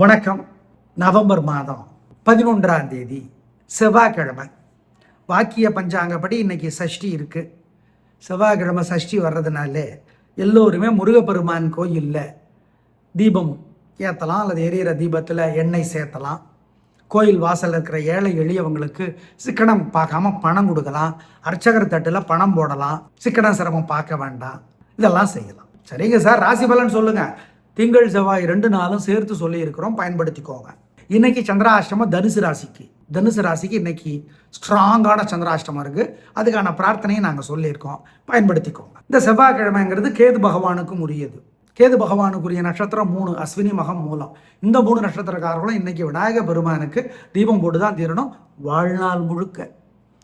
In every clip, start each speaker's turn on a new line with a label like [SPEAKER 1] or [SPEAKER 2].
[SPEAKER 1] வணக்கம். நவம்பர் மாதம் பதினொன்றாம் தேதி செவ்வாய்க்கிழமை. வாக்கிய பஞ்சாங்கப்படி இன்றைக்கி சஷ்டி இருக்குது செவ்வாய்க்கிழமை சஷ்டி வர்றதுனால எல்லோருமே முருகப்பெருமான் கோயிலில் தீபம் ஏற்றலாம் அல்லது எரியிற தீபத்தில் எண்ணெய் சேர்த்தலாம். கோயில் வாசலில் இருக்கிற ஏழை எளியவங்களுக்கு சிக்கனம் பார்க்காம பணம் கொடுக்கலாம். அர்ச்சகர் தட்டில் பணம் போடலாம். சிக்கனம் சிரமம் பார்க்க வேண்டாம். இதெல்லாம் செய்யலாம். சரிங்க சார் ராசி பலன் சொல்லுங்கள் திங்கள் செவ்வாய் ரெண்டு நாளும் சேர்த்து சொல்லியிருக்கிறோம் பயன்படுத்திக்கோங்க. இன்னைக்கு சந்திராஷ்டமம் தனுசு ராசிக்கு. தனுசு ராசிக்கு இன்னைக்கு ஸ்ட்ராங்கான சந்திராஷ்டமம் இருக்கு. அதுக்கான பிரார்த்தனையை நாங்கள் சொல்லியிருக்கோம். பயன்படுத்திக்கோங்க. இந்த செவ்வாய்க்கிழமைங்கிறது கேது பகவானுக்கும் உரியது. கேது பகவானுக்குரிய நட்சத்திரம் மூணு அஸ்வினி மகம் மூலம். இந்த மூணு நட்சத்திரக்காரர்களும் இன்னைக்கு விநாயக பெருமானுக்கு தீபம் போட்டு தான் தீரணும். வாழ்நாள் முழுக்க.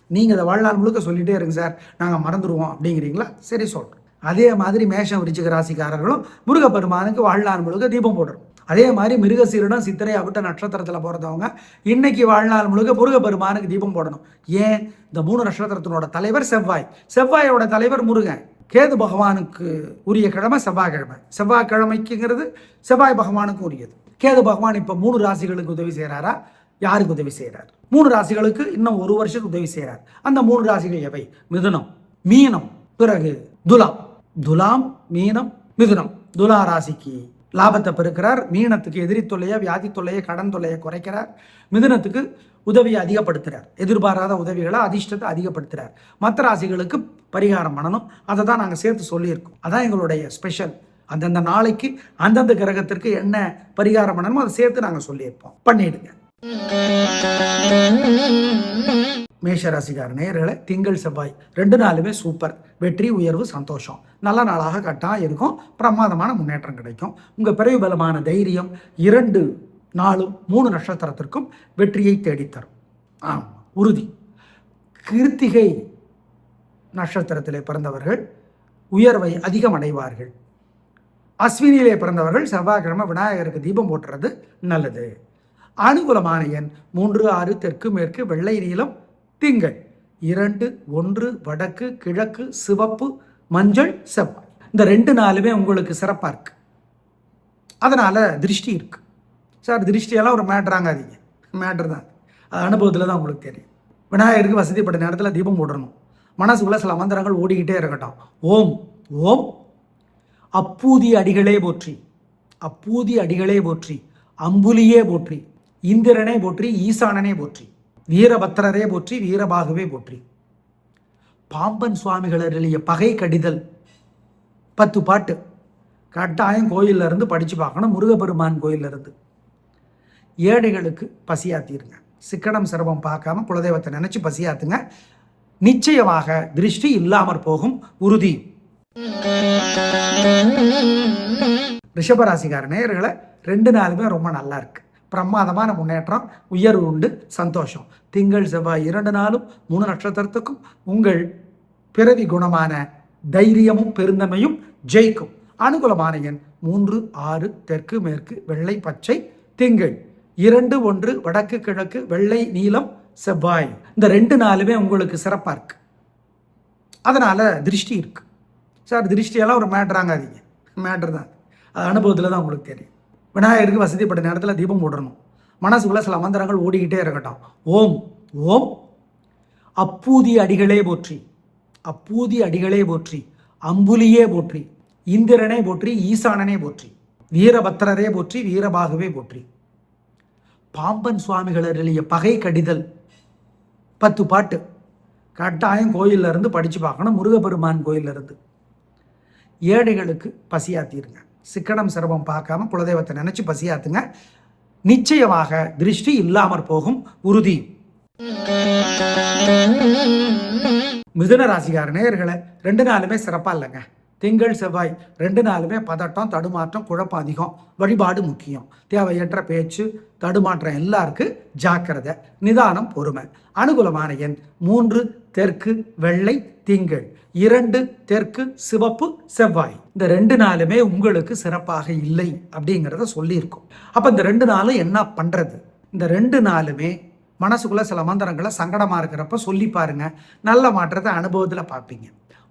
[SPEAKER 1] நீங்கள் இதை வாழ்நாள் முழுக்க சொல்லிகிட்டே இருங்க சார். நாங்கள் மறந்துடுவோம் அப்படிங்கிறீங்களா? சரி சொல்கிறோம் அதே மாதிரி மேஷம் விருச்சிக ராசிக்காரர்களும் முருகப்பெருமானுக்கு வாழ்நாள் முழுக்க தீபம் போடுறோம் அதே மாதிரி மிருகசீரிடம் சித்திரை அவிட்ட நட்சத்திரத்தில் பிறந்தவங்க இன்னைக்கு வாழ்நாள் முழுக்க முருகப்பெருமானுக்கு தீபம் போடணும். ஏன்? இந்த மூணு நட்சத்திரத்தினோட தலைவர் செவ்வாய். செவ்வாயோட தலைவர் முருகன். கேது பகவானுக்கு உரிய கிழமை செவ்வாய்க்கிழமை. செவ்வாய்க்கிழமைக்குங்கிறது செவ்வாய் பகவானுக்கு உரியது. கேது பகவான் இப்போ மூணு ராசிகளுக்கு உதவி செய்கிறாரா யாருக்கு உதவி செய்கிறார் மூணு ராசிகளுக்கு இன்னும் ஒரு வருஷத்துக்கு உதவி செய்கிறார் அந்த மூணு ராசிகள் எவை? மிதுனம் மீனம் பிறகு துலாம். துலாம் மீனம் மிதுனம். துலா ராசிக்கு லாபத்தை பெருக்கிறார். மீனத்துக்கு எதிரி தொல்லையை வியாதி தொல்லையை கடன் தொல்லையை குறைக்கிறார். மிதுனத்துக்கு உதவியை அதிகப்படுத்துகிறார் எதிர்பாராத உதவிகளை அதிர்ஷ்டத்தை அதிகப்படுத்துகிறார் மற்ற ராசிகளுக்கு பரிகாரம் பண்ணணும். அதை தான் நாங்கள் சேர்த்து சொல்லியிருக்கோம். அதான் எங்களுடைய ஸ்பெஷல் அந்தந்த நாளைக்கு அந்தந்த கிரகத்திற்கு என்ன பரிகாரம் பண்ணணுமோ அதை சேர்த்து நாங்கள் சொல்லியிருப்போம். பண்ணிடுங்க. மேஷராசிக்கார நேர்களை திங்கள் செவ்வாய் ரெண்டு நாளுமே சூப்பர். வெற்றி உயர்வு சந்தோஷம். நல்ல நாளாக கட்டாக இருக்கும். பிரமாதமான முன்னேற்றம் கிடைக்கும். உங்கள் பிறகு பலமான தைரியம் இரண்டு நாளும் மூணு நட்சத்திரத்திற்கும் வெற்றியை தேடித்தரும். ஆம் உறுதி. கிருத்திகை நட்சத்திரத்திலே பிறந்தவர்கள் உயர்வை அதிகம் அடைவார்கள். அஸ்வினியிலே பிறந்தவர்கள் செவ்வாய்க்கிழமை விநாயகருக்கு தீபம் போட்டுறது நல்லது. அனுகூலமான எண் மூன்று ஆறு தெற்கு மேற்கு வெள்ளை நீளம் திங்கள். இரண்டு ஒன்று வடக்கு கிழக்கு சிவப்பு மஞ்சள் செவ்வாய். இந்த ரெண்டு நாளுமே உங்களுக்கு சிறப்பாக இருக்கு. அதனால் திருஷ்டி இருக்கு. சார் திருஷ்டியெல்லாம் ஒரு மேட்ராங்காதீங்க மேட்ரு தான். அது அனுபவத்தில் தான் உங்களுக்கு தெரியும். விநாயகருக்கு வசதிப்பட்ட நேரத்தில் தீபம் போடணும். மனசுக்குள்ள சில மந்திரங்கள் ஓடிக்கிட்டே இருக்கட்டும். ஓம் ஓம். அப்பூதி அடிகளே போற்றி. அப்பூதி அடிகளே போற்றி. அம்புலியே போற்றி. இந்திரனே போற்றி ஈசானனே போற்றி வீரபத்திரரே போற்றி வீரபாகுவே போற்றி. பாம்பன் சுவாமிகள் அருளிய பகை கடிதல். பத்து பாட்டு. கட்டாயம் கோயில்ல இருந்து படித்து பார்க்கணும் முருகப்பெருமான் கோயில்ல இருந்து ஏழைகளுக்கு பசியாத்திருங்க. சிக்கனம் சிரமம் பார்க்காம குலதெய்வத்தை நினச்சி பசியாத்துங்க. நிச்சயமாக திருஷ்டி இல்லாமற் போகும் உறுதி. ரிஷபராசிகார நேயர்களை ரெண்டு நாளுமே ரொம்ப நல்லா இருக்கு. பிரமாதமான முன்னேற்றம் உயர்வு உண்டு சந்தோஷம். திங்கள் செவ்வாய் இரண்டு நாளும் மூணு நட்சத்திரத்துக்கும் உங்கள் பிறவி குணமான தைரியமும் பெருந்தமையும் ஜெயிக்கும். அனுகூலமான எண் மூன்று ஆறு தெற்கு மேற்கு வெள்ளை பச்சை திங்கள். இரண்டு ஒன்று வடக்கு கிழக்கு வெள்ளை நீலம் செவ்வாய். இந்த ரெண்டு நாளுமே உங்களுக்கு சிறப்பாக இருக்கு. அதனால் திருஷ்டி இருக்கு. சார் திருஷ்டியெல்லாம் ஒரு மேட்ராங்காதீங்க மேட்ரு தான். அது அனுபவத்தில் தான் உங்களுக்கு தெரியும். விநாயகருக்கு வசதிப்பட்ட நேரத்தில் தீபம் போடணும். மனசுக்குள்ளே சில மந்திரங்கள் ஓடிக்கிட்டே இருக்கட்டும். ஓம் ஓம். அப்பூதி அடிகளே போற்றி. அப்பூதி அடிகளே போற்றி. அம்புலியே போற்றி. இந்திரனே போற்றி ஈசானனே போற்றி. வீரபத்திரரே போற்றி வீரபாகுவே போற்றி. பாம்பன் சுவாமிகள் அருளிய பகை கடிதல். பத்து பாட்டு. கட்டாயம் கோயிலிருந்து இருந்து படித்து பார்க்கணும் முருகப்பெருமான் கோயில்ல இருந்து. ஏழைகளுக்கு பசியாத்திருங்க சிக்கனம் சிரமம் பார்க்காம குலதெய்வத்தை நினைச்சு பசியாத்துங்க. நிச்சயமாக திருஷ்டி இல்லாமற் போகும் உறுதி. மிதுன ராசிகார நேயர்களை ரெண்டு நாளுமே சிறப்பா இல்லைங்க. திங்கள் செவ்வாய் ரெண்டு நாளுமே பதட்டம் தடுமாற்றம் குழப்பம் அதிகம் வழிபாடு முக்கியம். தேவையற்ற பேச்சு தடுமாற்றம் எல்லாருக்கு ஜாக்கிரதை நிதானம் பொறுமை. அனுகூலமான எண் மூன்று தெற்கு வெள்ளை திங்கள். இரண்டு தெற்கு சிவப்பு செவ்வாய். இந்த ரெண்டு நாளுமே உங்களுக்கு சிறப்பாக இல்லை அப்படிங்கிறத சொல்லியிருக்கோம். அப்போ இந்த ரெண்டு நாளும் என்ன பண்ணுறது இந்த ரெண்டு நாளுமே மனசுக்குள்ள சில மந்திரங்களை சங்கடமாக இருக்கிறப்ப சொல்லி பாருங்க. நல்ல மாற்றத்தை அனுபவத்தில் பார்ப்பீங்க.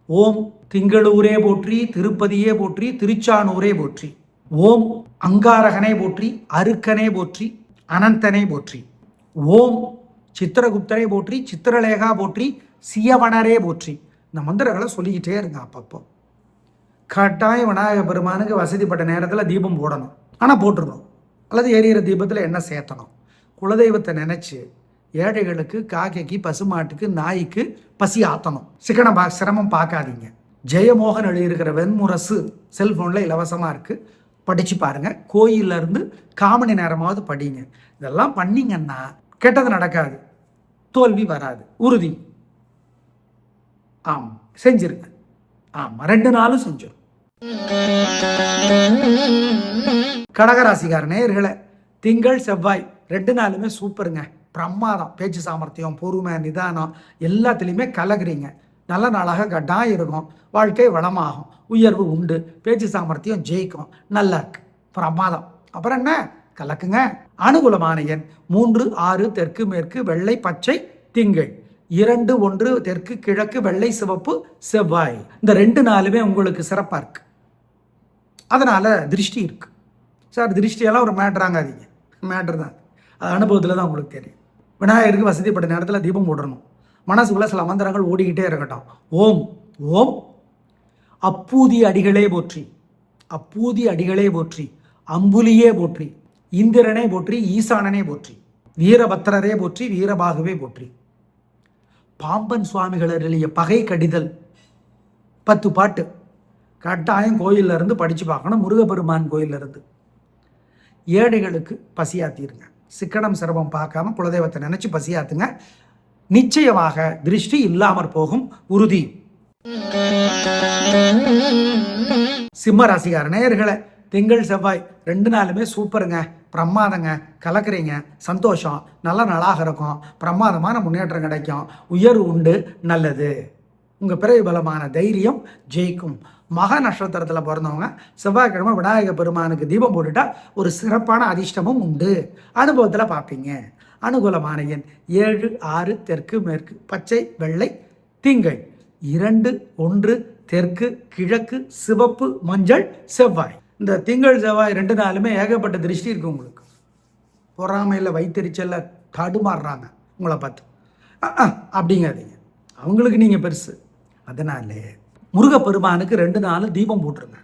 [SPEAKER 1] ஓம் திங்களூரே போற்றி திருப்பதியே போற்றி திருச்சானூரே போற்றி. ஓம் அங்காரகனே போற்றி அருக்கனே போற்றி அனந்தனே போற்றி. ஓம் சித்திரகுப்தரை போற்றி சித்திரலேகா போற்றி சியவனரே போற்றி. இந்த மந்திரங்களை சொல்லிக்கிட்டே இருங்க அப்பப்போ. கட்டாயம் விநாயக பெருமானுக்கு வசதிப்பட்ட நேரத்தில் தீபம் போடணும். ஆனால் போட்டுடணும் அல்லது எரியிற தீபத்தில் என்ன சேர்த்தணும் குலதெய்வத்தை நினச்சி ஏழைகளுக்கு காக்கைக்கு பசுமாட்டுக்கு நாய்க்கு பசி ஆத்தணும். சிக்கன பா சிரமம் பார்க்காதீங்க. ஜெயமோகன் எழுதியிருக்கிற வெண்முரசு செல்ஃபோனில் இலவசமாக இருக்குது படித்து பாருங்கள் கோயிலேருந்து காமணி நேரமாவது படிங்க. இதெல்லாம் பண்ணிங்கன்னா கெட்டது நடக்காது. தோல்வி வராது. உறுதி. ஆமாம் செஞ்சிருங்க ஆமாம் ரெண்டு நாளும் செஞ்சிடும் கடகராசிக்கார நேர்களை திங்கள் செவ்வாய் ரெண்டு நாளுமே சூப்பருங்க. பிரமாதம் பேச்சு சாமர்த்தியம் பொறுமை நிதானம் எல்லாத்துலேயுமே கலகுறீங்க நல்ல நாளாக கட்டாயம் இருக்கும். வாழ்க்கை வளமாகும். உயர்வு உண்டு. பேச்சு சாமர்த்தியம் ஜெயிக்கும். நல்லா இருக்கு. பிரமாதம். அப்புறம் என்ன? கலக்குங்க. அனுகூலமான எண் மூன்று ஆறு தெற்கு மேற்கு வெள்ளை பச்சை திங்கள். இரண்டு ஒன்று தெற்கு கிழக்கு வெள்ளை சிவப்பு செவ்வாய். இந்த ரெண்டு நாளுமே உங்களுக்கு சிறப்பாக இருக்கு. அதனால் திருஷ்டி இருக்கு. சார் திருஷ்டியெல்லாம் ஒரு மேட்ராங்காதீங்க மேட்ரு தான். அது அனுபவத்தில் தான் உங்களுக்கு தெரியும். விநாயகருக்கு வசதிப்பட்ட நேரத்தில் தீபம் போடணும். மனசுக்குள்ள சில மந்திரங்கள் ஓடிக்கிட்டே இருக்கட்டும். ஓம் ஓம். அப்பூதி அடிகளே போற்றி. அப்பூதி அடிகளே போற்றி. அம்புலியே போற்றி. இந்திரனே போற்றி ஈசானனே போற்றி. வீரபத்திரரே போற்றி வீரபாகுவே போற்றி. பாம்பன் சுவாமிகள் பகை கடிதல். பத்து பாட்டு. கட்டாயம் கோயில்ல இருந்து படித்து பார்க்கணும் முருகப்பெருமான் கோயில்ல இருந்து ஏழைகளுக்கு பசியாத்திருங்க. சிக்கனம் சிரமம் பார்க்காம குலதெய்வத்தை நினச்சி பசியாத்துங்க. நிச்சயமாக திருஷ்டி இல்லாமற் போகும் உறுதி. சிம்ம ராசிக்கார நேயர்களே திங்கள் செவ்வாய் ரெண்டு நாளுமே சூப்பருங்க. பிரமாதங்க. கலக்குறீங்க. சந்தோஷம். நல்ல நாளாக இருக்கும். பிரமாதமான முன்னேற்றம் கிடைக்கும். உயர்வு உண்டு. நல்லது. உங்கள் பிறகு பலமான தைரியம் ஜெயிக்கும். மக நட்சத்திரத்தில் பிறந்தவங்க செவ்வாய்க்கிழமை விநாயக பெருமானுக்கு தீபம் போட்டுட்டா ஒரு சிறப்பான அதிர்ஷ்டமும் உண்டு. அனுபவத்தில் பார்ப்பீங்க. அனுகூலமான எண் ஏழு ஆறு தெற்கு மேற்கு பச்சை வெள்ளை திங்கள். இரண்டு ஒன்று தெற்கு கிழக்கு சிவப்பு மஞ்சள் செவ்வாய். இந்த திங்கள் செவ்வாய் ரெண்டு நாளுமே ஏகப்பட்ட திருஷ்டி இருக்குது உங்களுக்கு. பொறாமையில் வைத்தறிச்சலில் தடுமாறுறாங்க உங்களை பார்த்து. அப்படிங்காதீங்க. அவங்களுக்கு நீங்கள் பெருசு. அதனாலே முருகப்பெருமானுக்கு ரெண்டு நாள் தீபம் போட்டுருங்க.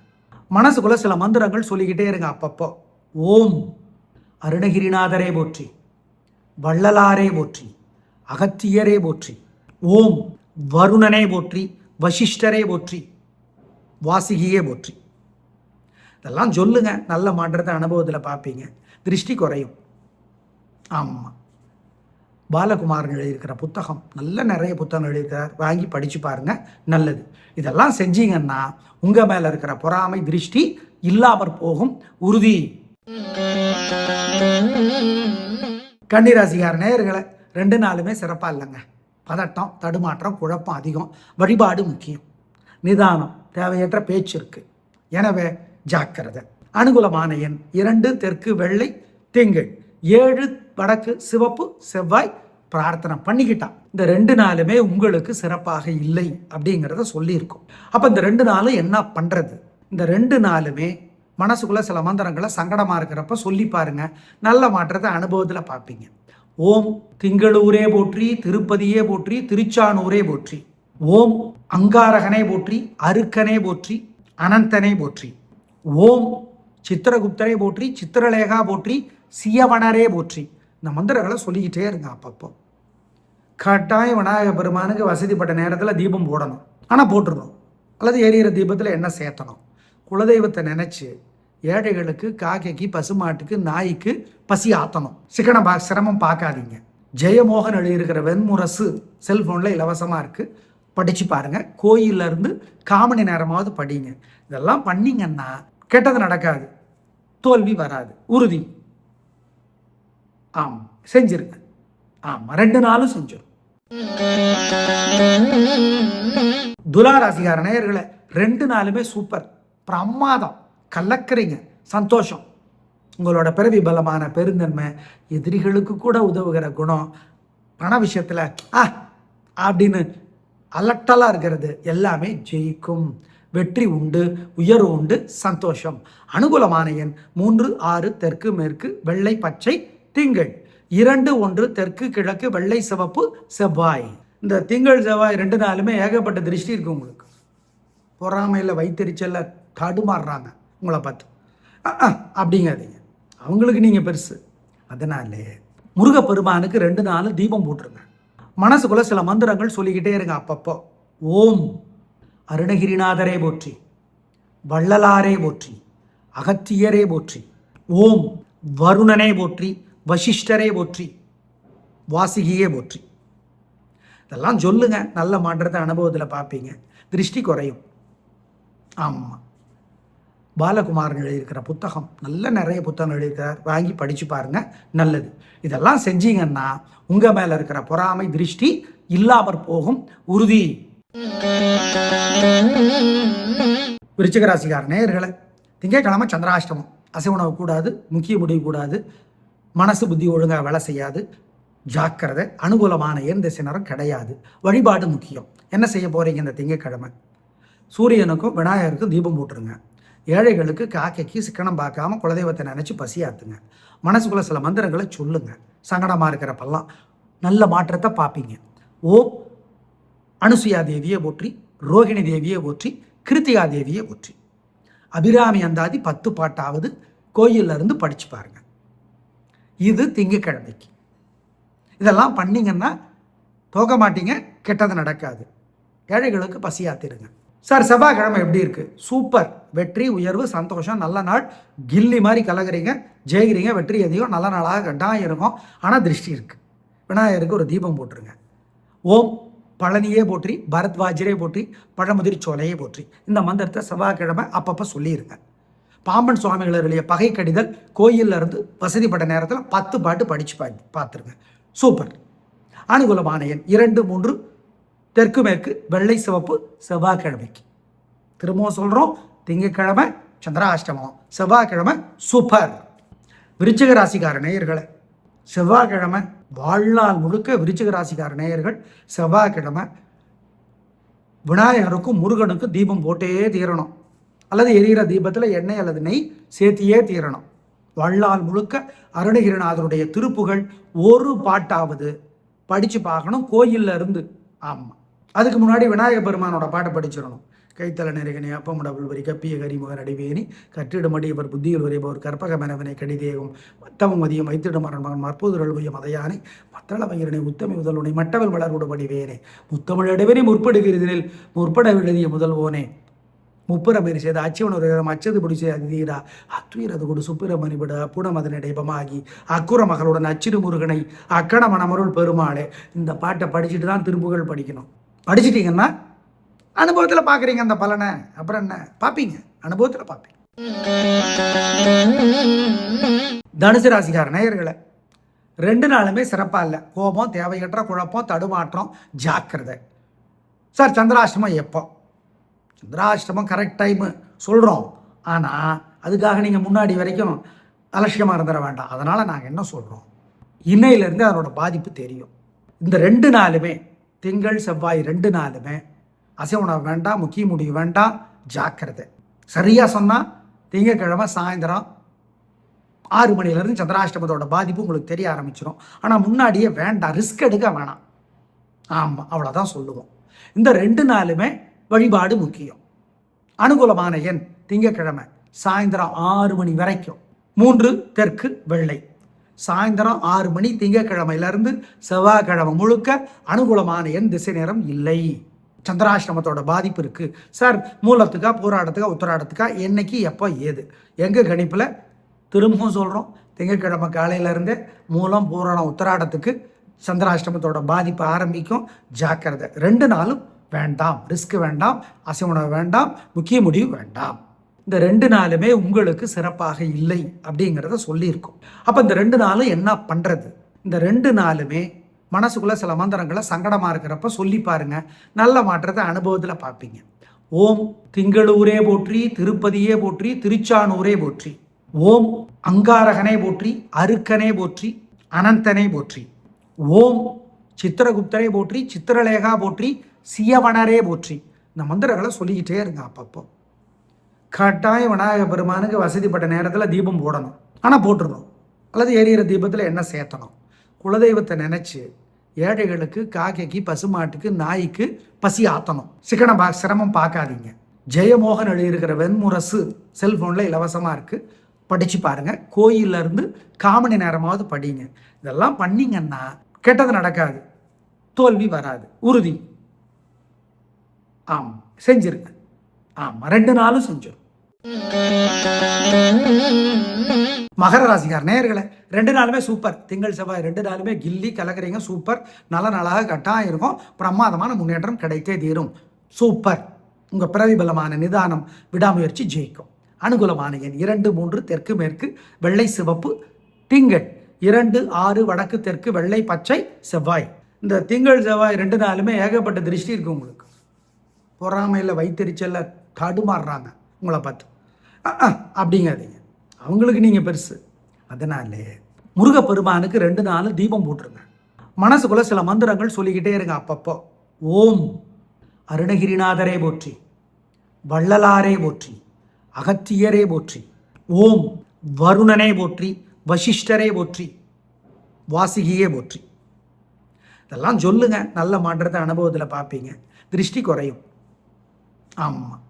[SPEAKER 1] மனசுக்குள்ளே சில மந்திரங்கள் சொல்லிக்கிட்டே இருங்க அப்பப்போ. ஓம் அருணகிரிநாதரே போற்றி. வள்ளலாரே போற்றி. அகத்தியரே போற்றி. ஓம் வருணனே போற்றி. வசிஷ்டரே போற்றி. வாசிகியே போற்றி. இதெல்லாம் சொல்லுங்க. நல்ல மாற்றத்தை அனுபவத்தில் பார்ப்பீங்க. திருஷ்டி குறையும். ஆமாம் பாலகுமாரன் எழுதியிருக்கிற புத்தகம் நல்ல நிறைய புத்தகம் எழுதியிருக்கிறார். வாங்கி படித்து பாருங்க. நல்லது. இதெல்லாம் செஞ்சீங்கன்னா உங்கள் மேலே இருக்கிற பொறாமை திருஷ்டி இல்லாமற் போகும். உறுதி. கன்னிராசிகார நேயர்களை ரெண்டு நாளுமே சிறப்பாக இல்லைங்க. பதட்டம் தடுமாற்றம் குழப்பம் அதிகம். வழிபாடு முக்கியம். நிதானம் தேவையற்ற பேச்சு இருக்கு. எனவே ஜாக்கிரதை. அனுகூலமான எண் இரண்டு தெற்கு வெள்ளை திங்கள். ஏழு வடக்கு சிவப்பு செவ்வாய் பிரார்த்தனை பண்ணிக்கிட்டான். இந்த ரெண்டு நாளுமே உங்களுக்கு சிறப்பாக இல்லை அப்படிங்கிறத சொல்லியிருக்கோம். அப்போ இந்த ரெண்டு நாளும் என்ன பண்ணுறது இந்த ரெண்டு நாளுமே மனசுக்குள்ள சில மந்திரங்களை சங்கடமாக இருக்கிறப்ப சொல்லி பாருங்க. நல்ல மாற்றத்தை அனுபவத்தில் பார்ப்பீங்க. ஓம் திங்களூரே போற்றி திருப்பதியே போற்றி திருச்சானூரே போற்றி. ஓம் அங்காரகனே போற்றி அருக்கனே போற்றி அனந்தனே போற்றி. ஓம் சித்திரகுப்தரே போற்றி சித்திரலேகா போற்றி சியவனரே போற்றி. இந்த மந்திரங்களை சொல்லிக்கிட்டே இருங்க அப்பப்போ. கட்டாயம் விநாயக பெருமானுக்கு வசதிப்பட்ட நேரத்தில் தீபம் போடணும். ஆனால் போட்டுடணும் அல்லது எரியிற தீபத்தில் என்ன சேர்த்தணும். குலதெய்வத்தை நினச்சி ஏழைகளுக்கு காக்கைக்கு பசுமாட்டுக்கு நாய்க்கு பசி ஆத்தணும். சிக்கன பா சிரமம் பார்க்காதீங்க. ஜெயமோகன் எழுதியிருக்கிற வெண்முரசு செல்ஃபோனில் இலவசமாக இருக்குது படித்து பாருங்கள் கோயில்ல இருந்து காமணி நேரமாவது படிங்க. இதெல்லாம் பண்ணிங்கன்னா கெட்டது நடக்காது. தோல்வி வராது. உறுதி. ஆம் செஞ்சிருங்க ஆமாம் ரெண்டு நாளும் செஞ்சிடும் துலா ராசிக்கார ரெண்டு நாளுமே சூப்பர் பிரமாதம். கலக்குறீங்க. சந்தோஷம். உங்களோட பிறவி பலமான பெருந்தன்மை எதிரிகளுக்கு கூட உதவுகிற குணம் பண விஷயத்தில் ஆ அப்படின்னு அலட்டலாக இருக்கிறது எல்லாமே ஜெயிக்கும். வெற்றி உண்டு உயர்வு உண்டு சந்தோஷம். அனுகூலமான எண் மூன்று ஆறு தெற்கு மேற்கு வெள்ளை பச்சை திங்கள். இரண்டு ஒன்று தெற்கு கிழக்கு வெள்ளை சிவப்பு செவ்வாய். இந்த திங்கள் செவ்வாய் ரெண்டு நாளுமே ஏகப்பட்ட திருஷ்டி இருக்கு உங்களுக்கு. பொறாமையில் வைத்தறிச்சல்ல தடுமாறுறாங்க உங்களை பார்த்து. அப்படிங்காதீங்க. அவங்களுக்கு நீங்கள் பெருசு. அதனாலே முருகப்பெருமானுக்கு ரெண்டு நாள் தீபம் போட்டுருங்க. மனசுக்குள்ள சில மந்திரங்கள் சொல்லிக்கிட்டே இருங்க அப்பப்போ. ஓம். அருணகிரிநாதரே போற்றி. வள்ளலாரே போற்றி. அகத்தியரே போற்றி. ஓம் வருணனே போற்றி. வசிஷ்டரே போற்றி. வாசிகியே போற்றி. இதெல்லாம் சொல்லுங்க. நல்ல மாற்றத்தை அனுபவத்தில் பார்ப்பீங்க. திருஷ்டி குறையும். ஆமாம் பாலகுமாரன் எழுதியிருக்கிற புத்தகம். நல்ல நிறைய புத்தகம் எழுதியிருக்கிறார். வாங்கி படித்து பாருங்க. நல்லது. இதெல்லாம் செஞ்சீங்கன்னா உங்கள் மேலே இருக்கிற பொறாமை திருஷ்டி இல்லாமற் போகும். உறுதி. விருச்சிகராசிக்கார நேயர்களை திங்கட்கிழமை சந்திராஷ்டமம். அசைவுணவு கூடாது முக்கிய முடிவு கூடாது மனசு புத்தி ஒழுங்காக வேலை செய்யாது ஜாக்கிரதை அனுகூலமான எந்த சினரும் கிடையாது. வழிபாடு முக்கியம். என்ன செய்ய போகிறீங்க இந்த திங்கட்கிழமை? சூரியனுக்கும் விநாயகருக்கும் தீபம் போட்டுருங்க. ஏழைகளுக்கு காக்கைக்கு சிக்கனம் பார்க்காம குலதெய்வத்தை நினச்சி பசியாத்துங்க. மனசுக்குள்ள சில மந்திரங்களை சொல்லுங்க. சங்கடமாக இருக்கிறப்பெல்லாம் நல்ல மாற்றத்தை பார்ப்பீங்க. ஓம் அனுசுயா தேவியை போற்றி ரோகிணி தேவியை போற்றி கிருத்திகா தேவியை போற்றி. அபிராமி அந்தாதி பத்து பாட்டாவது கோயில்ல இருந்து படிச்சு பாருங்க. இது திங்கக்கிழமைக்கு. இதெல்லாம் பண்ணிங்கன்னா தோக்க மாட்டீங்க கெட்டது நடக்காது. ஏழைகளுக்கு பசியாத்திருங்க. சார் செவ்வாய்க்கிழமை எப்படி இருக்கு? சூப்பர். வெற்றி உயர்வு சந்தோஷம் நல்ல நாள். கில்லி மாதிரி கலகுறீங்க ஜெயிக்கிறீங்க வெற்றி எதையும் நல்ல நாளாக கட்டாயம் இருக்கும். ஆனால் திருஷ்டி இருக்கு. விநாயகருக்கு ஒரு தீபம் போட்டுருங்க. ஓம் பழனியே போற்றி பரத்வாஜரே போற்றி பழமுதிர் சோலையே போற்றி. இந்த மந்திரத்தை செவ்வாய்க்கிழமை அப்பப்போ சொல்லிடுங்க பாம்பன் சுவாமிகளுடைய பகை கடிதல் கோயில்ல இருந்து வசதிப்பட்ட நேரத்தில் பத்து பாட்டு படித்து பா பார்த்துருங்க சூப்பர். அனுகூலமான எண் இரண்டு மூன்று தெற்கு மேற்கு வெள்ளை சிவப்பு செவ்வாய்க்கிழமைக்கு. திரும்பவும் சொல்கிறோம் திங்கக்கிழமை சந்திராஷ்டமம். செவ்வாய்க்கிழமை சூப்பர். விருச்சிக ராசிக்கார நேயர்களை செவ்வாய்க்கிழமை வாழ்நாள் முழுக்க விருச்சிக ராசிக்கார நேயர்கள் செவ்வாய்க்கிழமை விநாயகருக்கும் முருகனுக்கும் தீபம் போட்டே தீரணும். அல்லது எரிகிற தீபத்தில் எண்ணெய் அல்லது நெய் சேர்த்தியே தீரணும். வாழ்நாள் முழுக்க அருணகிரிநாதருடைய திருப்புகள் ஒரு பாட்டாவது படித்து பார்க்கணும். கோயில்ல இருந்து. ஆமாம் அதுக்கு முன்னாடி விநாயக பெருமானோட பாட்டை படிச்சிடணும். கைத்தல நெருகனி அப்பமுடவுள் வரி கப்பிய கரிமுகன் அடிவேணி. கற்றிடமடியவர் புத்தியில் வரைபவர் கற்பக மனவனை கடிதேகம். மத்தவம் மதியம் வைத்திடும் மரண் மகன் மற்போதுரல் உய மதையானை. மத்தள வயிறனை உத்தமி முதல்வனை மட்டவல் வளர்வுட படிவேனே. முத்தமிழ் முற்படுகிறதில் முற்பட எழுதிய முதல்வோனே. முப்புறமேறி செய்த அச்சுவனும் அச்சது பிடிச்ச அதிதீரா. அத்வீரது கொடு சுப்பிரமணி விட அப்புணமதனிடைபமாகி அக்குற மகளுடன் அச்சிறு முருகனை அக்கண மணமருள் பெருமாளே. இந்த பாட்டை படிச்சுட்டு தான் திரும்புகள் படிக்கணும். படிச்சிட்டிங்கன்னா அனுபவத்தில் பார்க்குறீங்க அந்த பலனை. அப்புறம் என்ன? பார்ப்பீங்க அனுபவத்தில் பார்ப்பீங்க தனுசு ராசிக்கார நேயர்களை ரெண்டு நாளுமே சிறப்பாக இல்லை. கோபம் தேவையற்ற குழப்பம் தடுமாற்றம் ஜாக்கிரதை. சார் சந்திராஷ்டமம் எப்போ? சந்திராஷ்டமம் கரெக்ட் டைமு சொல்கிறோம் ஆனால் அதுக்காக நீங்கள் முன்னாடி வரைக்கும் அலட்சியமாக இருந்துட வேண்டாம். அதனால் நாங்கள் என்ன சொல்கிறோம் இன்னையிலேருந்து அதனோட பாதிப்பு தெரியும். இந்த ரெண்டு நாளுமே திங்கள் செவ்வாய் ரெண்டு நாளுமே அசை உணவு வேண்டாம் முக்கிய முடிவு வேண்டாம் ஜாக்கிரதை. சரியாக சொன்னால் திங்கக்கிழமை சாயந்தரம் ஆறு மணிலேருந்து சந்திராஷ்டமத்தோட பாதிப்பு உங்களுக்கு தெரிய ஆரம்பிச்சிடும் ஆனால் முன்னாடியே வேண்டாம் ரிஸ்க் எடுக்க வேணாம். ஆமாம் அவ்வளோதான் சொல்லுவோம். இந்த ரெண்டு நாளுமே வழிபாடு முக்கியம். அனுகூலமான எண் திங்கக்கிழமை சாயந்தரம் ஆறு மணி வரைக்கும். மூன்று தெற்கு வெள்ளை. சாயந்தரம் ஆறு மணி திங்கக்கிழமையிலிருந்து செவ்வாய்க்கிழமை முழுக்க அனுகூலமான எண் திசை நேரம் இல்லை. சந்திராசிரமத்தோட பாதிப்பு இருக்குது சார் மூலத்துக்கா போராட்டத்துக்கா உத்தராடத்துக்கா என்னைக்கு எப்போ ஏது? எங்கள் கணிப்பில்? திரும்பவும் சொல்கிறோம் திங்கட்கிழமை காலையிலேருந்தே மூலம் பூராடம் உத்தராடத்துக்கு சந்திராஷ்டமத்தோட பாதிப்பு ஆரம்பிக்கும். ஜாக்கிரதை. ரெண்டு நாளும் வேண்டாம். ரிஸ்க் வேண்டாம். அசைவுணவு வேண்டாம். முக்கிய முடிவு வேண்டாம். இந்த ரெண்டு நாளுமே உங்களுக்கு சிறப்பாக இல்லை அப்படிங்கிறத சொல்லியிருக்கோம். அப்போ இந்த ரெண்டு நாளும் என்ன பண்ணுறது இந்த ரெண்டு நாளுமே மனசுக்குள்ளே சில மந்திரங்களை சங்கடமாக இருக்கிறப்ப சொல்லி பாருங்க. நல்ல மாற்றத்தை அனுபவத்தில் பார்ப்பீங்க. ஓம் திங்களூரே போற்றி திருப்பதியே போற்றி திருச்சானூரே போற்றி. ஓம் அங்காரகனே போற்றி அருக்கனே போற்றி அனந்தனே போற்றி. ஓம் சித்திரகுப்தரே போற்றி சித்திரலேகா போற்றி சியவனரே போற்றி. இந்த மந்திரங்களை சொல்லிக்கிட்டே இருங்க அப்பப்போ. கட்டாயம் விநாயகர் பெருமானுக்கு வசதிப்பட்ட நேரத்தில் தீபம் போடணும். ஆனால் போட்டுடணும் அல்லது எரியிற தீபத்தில் என்ன சேர்த்தணும். குலதெய்வத்தை நினச்சி ஏழைகளுக்கு காக்கைக்கு பசுமாட்டுக்கு நாய்க்கு பசி ஆத்தணும். சிக்கன பா சிரமம் பார்க்காதீங்க. ஜெயமோகன் எழுதியிருக்கிற வெண்முரசு செல்ஃபோனில் இலவசமாக இருக்குது படித்து பாருங்கள் கோயிலேருந்து காமணி நேரமாவது படிங்க. இதெல்லாம் பண்ணிங்கன்னா கெட்டது நடக்காது. தோல்வி வராது. உறுதி. ஆமாம் செஞ்சிருங்க. ஆமாம் ரெண்டு நாளும் செஞ்சிடும் மகர ராசிக்கார் நேயர்களே ரெண்டு நாளுமே சூப்பர் திங்கள் செவ்வாய் ரெண்டு நாளுமே கில்லி கலக்கிறீங்க சூப்பர் நல்ல நாளாக கட்டாயம் இருக்கும். பிரமாதமான முன்னேற்றம் கிடைத்தே தீரும். சூப்பர் உங்கள் பிரதிபலமான நிதானம் விடாமுயற்சி ஜெயிக்கும். அனுகூலமான எண் இரண்டு மூன்று தெற்கு மேற்கு வெள்ளை சிவப்பு திங்கள். இரண்டு ஆறு வடக்கு தெற்கு வெள்ளை பச்சை செவ்வாய். இந்த திங்கள் செவ்வாய் ரெண்டு நாளுமே ஏகப்பட்ட திருஷ்டி இருக்கு உங்களுக்கு. பொறாமையில் வைத்தறிச்சல்ல தடுமாறுறாங்க. உங்களை பார்த்து. அப்படிங்காதீங்க. அவங்களுக்கு நீங்கள் பெருசு. அதனாலே முருகப்பெருமானுக்கு ரெண்டு நாள் தீபம் போட்டுருங்க. மனசுக்குள்ள சில மந்திரங்கள் சொல்லிக்கிட்டே இருங்க அப்பப்போ. ஓம் அருணகிரிநாதரே போற்றி வள்ளலாரே போற்றி அகத்தியரே போற்றி ஓம் வருணனே போற்றி வசிஷ்டரே போற்றி வாசிகியே போற்றி. இதெல்லாம் சொல்லுங்க. நல்ல மாற்றத்தை அனுபவத்தில் பார்ப்பீங்க. திருஷ்டி குறையும். ஆமாம்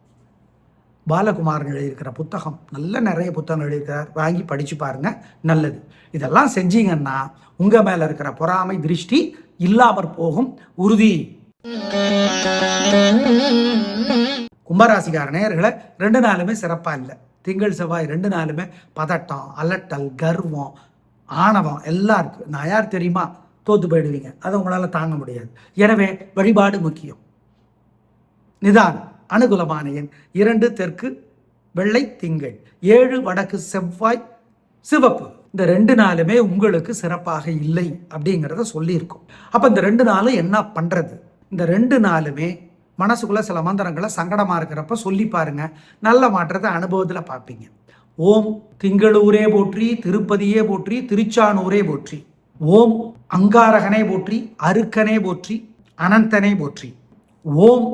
[SPEAKER 1] பாலகுமாரன் எழுதியிருக்கிற புத்தகம். நல்ல நிறைய புத்தகம் எழுதியிருக்கிறார். வாங்கி படித்து பாருங்க. நல்லது. இதெல்லாம் செஞ்சீங்கன்னா உங்கள் மேலே இருக்கிற பொறாமை திருஷ்டி இல்லாமற் போகும். உறுதி. கும்பராசிக்கார நேர்களை ரெண்டு நாளுமே சிறப்பாக இல்லை. திங்கள் செவ்வாய் ரெண்டு நாளுமே பதட்டம் அலட்டல் கர்வம் ஆணவம் எல்லாம் இருக்குது நான் யார் தெரியுமா? தோத்து போயிடுவீங்க. அதை உங்களால் தாங்க முடியாது. எனவே வழிபாடு முக்கியம். நிதானம். அனுகூலமான எண். இரண்டு தெற்கு வெள்ளை திங்கள். ஏழு வடக்கு செவ்வாய் சிவப்பு. இந்த ரெண்டு நாளுமே உங்களுக்கு சிறப்பாக இல்லை அப்படிங்கிறத சொல்லியிருக்கோம். அப்போ இந்த ரெண்டு நாளும் என்ன பண்ணுறது இந்த ரெண்டு நாளுமே மனசுக்குள்ள சில மந்திரங்களை சங்கடமாக இருக்கிறப்ப சொல்லி பாருங்க. நல்ல மாற்றத்தை அனுபவத்தில் பார்ப்பீங்க. ஓம் திங்களூரே போற்றி திருப்பதியே போற்றி திருச்சானூரே போற்றி. ஓம் அங்காரகனே போற்றி அருக்கனே போற்றி அனந்தனே போற்றி. ஓம்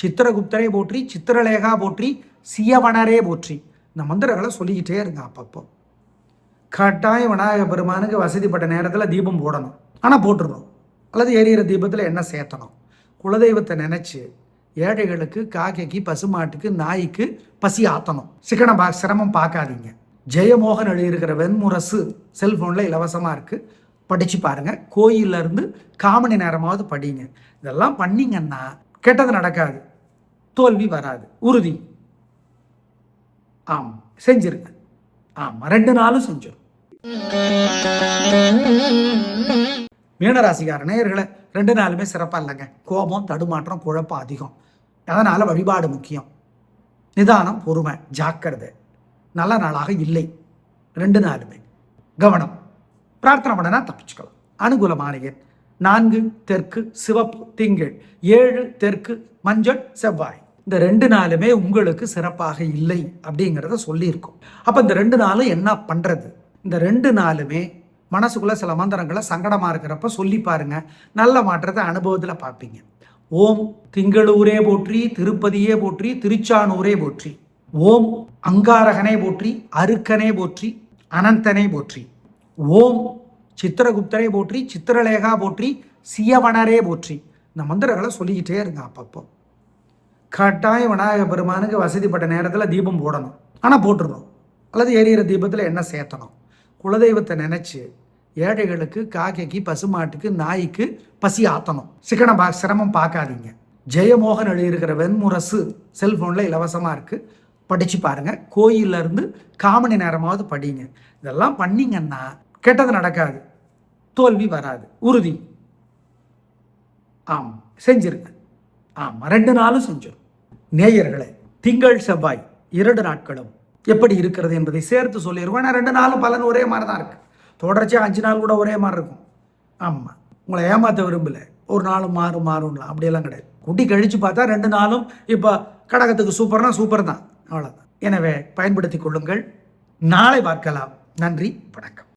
[SPEAKER 1] சித்திரகுப்தரே போற்றி சித்திரலேகா போற்றி சியவனரே போற்றி. இந்த மந்திரங்களை சொல்லிக்கிட்டே இருங்க அப்பப்போ. கட்டாயம் விநாயக பெருமானுக்கு வசதிப்பட்ட நேரத்தில் தீபம் போடணும். ஆனால் போட்டுடணும் அல்லது எரியிற தீபத்தில் என்ன சேர்த்தணும். குலதெய்வத்தை நினச்சி ஏழைகளுக்கு காக்கைக்கு பசுமாட்டுக்கு நாய்க்கு பசி ஆத்தணும். சிக்கன பா சிரமம் பார்க்காதீங்க. ஜெயமோகன் எழுதியிருக்கிற வெண்முரசு செல்ஃபோனில் இலவசமாக இருக்குது படித்து பாருங்கள் கோயிலேருந்து காமணி நேரமாவது படிங்க. இதெல்லாம் பண்ணிங்கன்னா கெட்டது நடக்காது. தோல்வி வராது. உறுதி. ஆம் செஞ்சிருங்க. ஆமாம் ரெண்டு நாளும் செஞ்சிடும் மீனராசிக்கார நேயர்களை ரெண்டு நாளுமே சிறப்பாக இல்லைங்க. கோபம் தடுமாற்றம் குழப்பம் அதிகம். அதனால் வழிபாடு முக்கியம். நிதானம் பொறுமை ஜாக்கிரதை. நல்ல நாளாக இல்லை. ரெண்டு நாளுமே. கவனம். பிரார்த்தனை பண்ணனா தப்பிச்சுக்கலாம். அனுகூலமான எண் நான்கு தெற்கு சிவப்பு திங்கள் ஏழு தெற்கு மஞ்சள் செவ்வாய். இந்த ரெண்டு நாளுமே உங்களுக்கு சிறப்பாக இல்லை அப்படிங்கிறத சொல்லியிருக்கோம். அப்போ இந்த ரெண்டு நாளும் என்ன பண்ணுறது இந்த ரெண்டு நாளுமே மனசுக்குள்ள சில மந்திரங்களை சங்கடமாக இருக்கிறப்ப சொல்லி பாருங்க. நல்ல மாற்றத்தை அனுபவத்தில் பார்ப்பீங்க. ஓம் திங்களூரே போற்றி திருப்பதியே போற்றி திருச்சானூரே போற்றி. ஓம் அங்காரகனே போற்றி அருக்கனே போற்றி அனந்தனே போற்றி. ஓம் சித்திரகுப்தரே போற்றி சித்திரலேகா போற்றி சியவனரே போற்றி. இந்த மந்திரங்களை சொல்லிக்கிட்டே இருங்க அப்பப்போ. கட்டாயம் விநாயக பெருமானுக்கு வசதிப்பட்ட நேரத்தில் தீபம் போடணும். ஆனால் போட்டுடணும் அல்லது எரியிற தீபத்தில் என்ன சேர்த்தணும். குலதெய்வத்தை நினச்சி ஏழைகளுக்கு காக்கைக்கு பசுமாட்டுக்கு நாய்க்கு பசி ஆத்தணும். சிக்கன பா சிரமம் பார்க்காதீங்க. ஜெயமோகன் எழுதியிருக்கிற வெண்முரசு செல்ஃபோனில் இலவசமாக இருக்குது படித்து பாருங்கள் கோயிலேருந்து காமணி நேரமாவது படிங்க. இதெல்லாம் பண்ணிங்கன்னா கெட்டது நடக்காது. தோல்வி வராது. உறுதி. ஆம் செஞ்சிருங்க ஆமாம் ரெண்டு நாளும் செஞ்சிடும் நேயர்களே திங்கள் செவ்வாய் இரண்டு நாட்களும் எப்படி இருக்கிறது என்பதை சேர்த்து சொல்லியிருக்கோம் ஏன்னா ரெண்டு நாளும் பலன் ஒரே மாதிரி தான் இருக்குது தொடர்ச்சியாக அஞ்சு நாள் கூட ஒரே மாதிரி இருக்கும். ஆமாம் உங்களை ஏமாற்ற விரும்பல. ஒரு நாளும் மாறும் மாறும்லாம். அப்படியெல்லாம் கிடையாது. குட்டி கழித்து பார்த்தா ரெண்டு நாளும் இப்போ கடகத்துக்கு சூப்பர்னா சூப்பர் தான் அவ்வளோதான் எனவே பயன்படுத்தி கொள்ளுங்கள். நாளை பார்க்கலாம். நன்றி வணக்கம்.